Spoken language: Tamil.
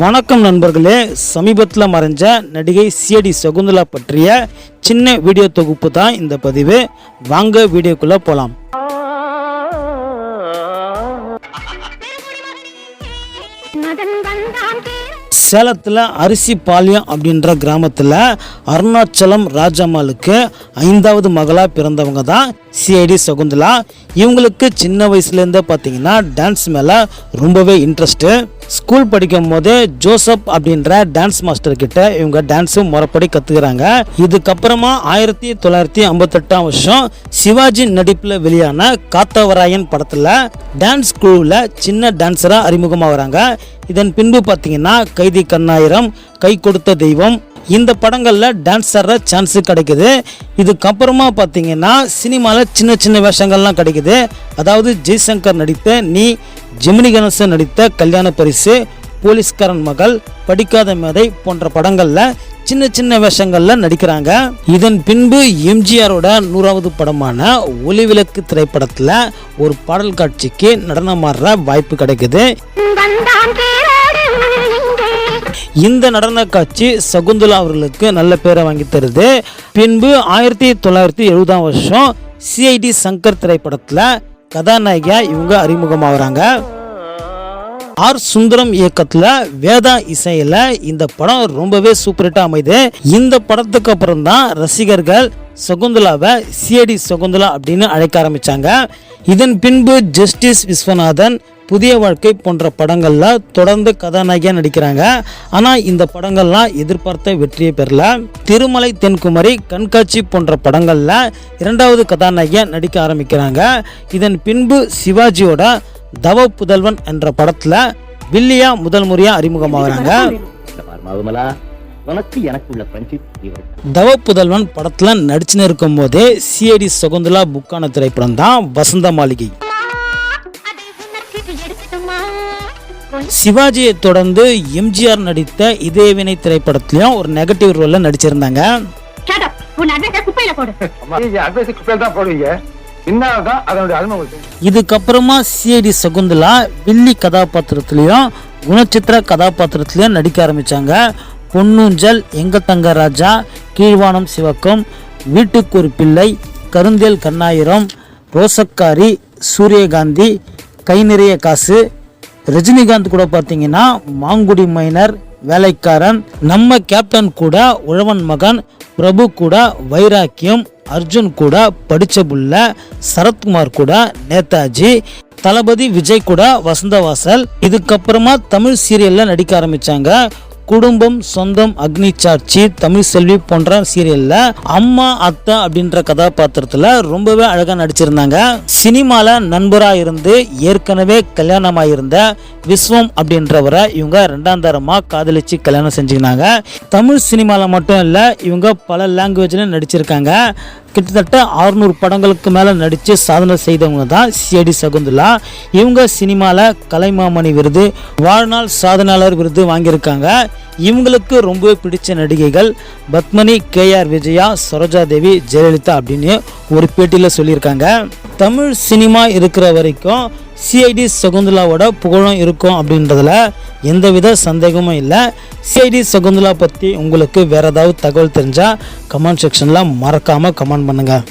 வணக்கம் நண்பர்களே. சமீபத்தில் மறைஞ்ச நடிகை சியடி சகுந்தலா பற்றிய சின்ன வீடியோ தொகுப்பு தான் இந்த பதிவு. வாங்க வீடியோக்குள்ளே போகலாம் சேலத்தில் அரிசி பாளையம் அப்படின்ற கிராமத்தில் அருணாச்சலம் ராஜம்மாளுக்கு ஐந்தாவது மகளாக பிறந்தவங்க தான் சிஐடி சகுந்தலா இவங்களுக்கு சின்ன வயசுலேருந்தே பார்த்தீங்கன்னா டான்ஸ் மேலே ரொம்பவே இன்ட்ரெஸ்ட்டு ஸ்கூல் படிக்கும் போதே ஜோசப் அப்படின்ற டான்ஸ் மாஸ்டர் கிட்ட இவங்க டான்ஸு முறைப்படி கற்றுக்கிறாங்க இதுக்கப்புறமா ஆயிரத்தி தொள்ளாயிரத்தி ஐம்பத்தெட்டாம் வருஷம் சிவாஜி நடிப்பில் வெளியான காத்தவராயன் படத்தில் டான்ஸ் குழுவில் சின்ன டான்ஸராக அறிமுகமாகறாங்க இதன் பின்பு பார்த்தீங்கன்னா கைதி கண்ணாயிரம் கை கொடுத்த தெய்வம் இந்த படங்களில் டான்ஸ் ஆடுற சான்ஸு கிடைக்குது. இதுக்கப்புறமா பார்த்தீங்கன்னா சினிமாவில் சின்ன சின்ன வேஷங்கள்லாம் கிடைக்குது. அதாவது ஜெய்சங்கர் நடித்த நீ ஜெமினி கணேசன் நடித்த கல்யாண பரிசு போலீஸ்காரன் மகள் படிக்காத மேதை போன்ற படங்களில் சின்ன சின்ன வேஷங்களில் நடிக்கிறாங்க. இதன் பின்பு எம்ஜிஆரோட நூறாவது படமான ஒளிவிளக்கு திரைப்படத்தில் ஒரு பாடல் காட்சிக்கு நடனமாடுற வாய்ப்பு கிடைக்குது. இந்த நடன காட்சி சகுந்தலா அவர்களுக்கு நல்ல பேரை வாங்கி தருது. பின்பு ஆயிரத்தி தொள்ளாயிரத்தி எழுபதாம் வருஷம் சிஐடி சங்கர் திரைப்படத்தில் கதாநாயகியா இவங்க அறிமுகமாகறாங்க. ஆர் சுந்தரம் இயக்கத்தில் வேதா இசையில் இந்த படம் ரொம்பவே சூப்பர் ஹிட்டாக அமைது. இந்த படத்துக்கு அப்புறம் தான் ரசிகர்கள் சகுந்தலாவை சிஐடி சகுந்தலா அப்படின்னு அழைக்க ஆரம்பித்தாங்க இதன் பின்பு ஜஸ்டிஸ் விஸ்வநாதன் புதிய வாழ்க்கை போன்ற படங்களில் தொடர்ந்து கதாநாயகியாக நடிக்கிறாங்க. ஆனால் இந்த படங்கள்லாம் எதிர்பார்த்த வெற்றியை பெறல. திருமலை தென்குமரி கண்காட்சி போன்ற படங்களில் இரண்டாவது கதாநாயகியாக நடிக்க ஆரம்பிக்கிறாங்க. இதன் பின்பு சிவாஜியோட தவ புதல்வன் என்ற படத்தில் வில்லியா முதல் முறையாக அறிமுகமாகறாங்க. ஃப்ரெண்ட்ஷிப் தவ புதல்வன் படத்துல நடிச்சுன்னு இருக்கும் போதே சிஐடி சகுந்தலா புக்கான திரைப்படம் தான் வசந்த மாளிகை. சிவாஜியை தொடர்ந்து எம்ஜிஆர் நடித்த இதயவினை திரைப்படத்திலையும் ஒரு நெகட்டிவ் ரோல்ல நடிச்சிருந்தாங்க. இதுக்கப்புறமா சிஐடி சகுந்தலா வில்லி கதாபாத்திரத்திலையும் குணச்சித்திர கதாபாத்திரத்திலையும் நடிக்க ஆரம்பிச்சாங்க. பொன்னூஞ்சல் எங்க தங்க ராஜா கீழ்வானம் சிவக்கம் வீட்டுக்கு ஒரு பிள்ளை கருந்தேல் கண்ணாயிரம் ரோசக்காரி சூரியகாந்தி கை நிறைய காசு. ரஜினிகாந்த் கூட பார்த்தீங்கன்னா மாங்குடி மைனர் வேலைக்காரன் நம்ம கேப்டன் கூட உழவன் மகன் பிரபு கூட வைராக்கியம் அர்ஜுன் கூட படிச்ச புள்ள சரத்குமார் கூட நேதாஜி தளபதி விஜய் கூட வசந்தவாசல் இதுக்கப்புறமா தமிழ் சீரியல்ல நடிக்க ஆரம்பிச்சாங்க. குடும்பம் சொந்தம் அக்னி சாட்சி தமிழ் செல்வி போன்ற சீரியல்ல அம்மா அத்தா அப்படின்ற கதாபாத்திரத்துல ரொம்பவே அழகா நடிச்சிருந்தாங்க. சினிமால நண்பரா இருந்து ஏற்கனவே கல்யாணமாயிருந்த விஸ்வம் அப்படின்றவரை இவங்க ரெண்டாம் தரமா காதலிச்சு கல்யாணம் செஞ்சுக்கினாங்க. தமிழ் சினிமால மட்டும் இல்ல இவங்க பல லாங்குவேஜ்ல நடிச்சிருக்காங்க. கிட்டத்தட்ட 600 படங்களுக்கு மேலே நடித்து சாதனை செய்தவங்க தான் சிஏடி சகுந்தலா. இவங்க சினிமாவில் கலைமாமணி விருது வாழ்நாள் சாதனையாளர் விருது வாங்கியிருக்காங்க. இவங்களுக்கு ரொம்பவே பிடிச்ச நடிகைகள் பத்மினி கேஆர் விஜயா சரோஜா தேவி ஜெயலலிதா அப்படின்னு ஒரு பேட்டியில் சொல்லியிருக்காங்க. தமிழ் சினிமா இருக்கிற வரைக்கும் சிஐடி சகுந்தலாவோட புகழும் இருக்கும் அப்படின்றதுல எந்தவித சந்தேகமும் இல்லை. சிஐடி சகுந்தலா பற்றி உங்களுக்கு வேறு ஏதாவது தகவல் தெரிஞ்சால் கமெண்ட் செக்ஷனில் மறக்காமல் கமெண்ட் பண்ணுங்கள்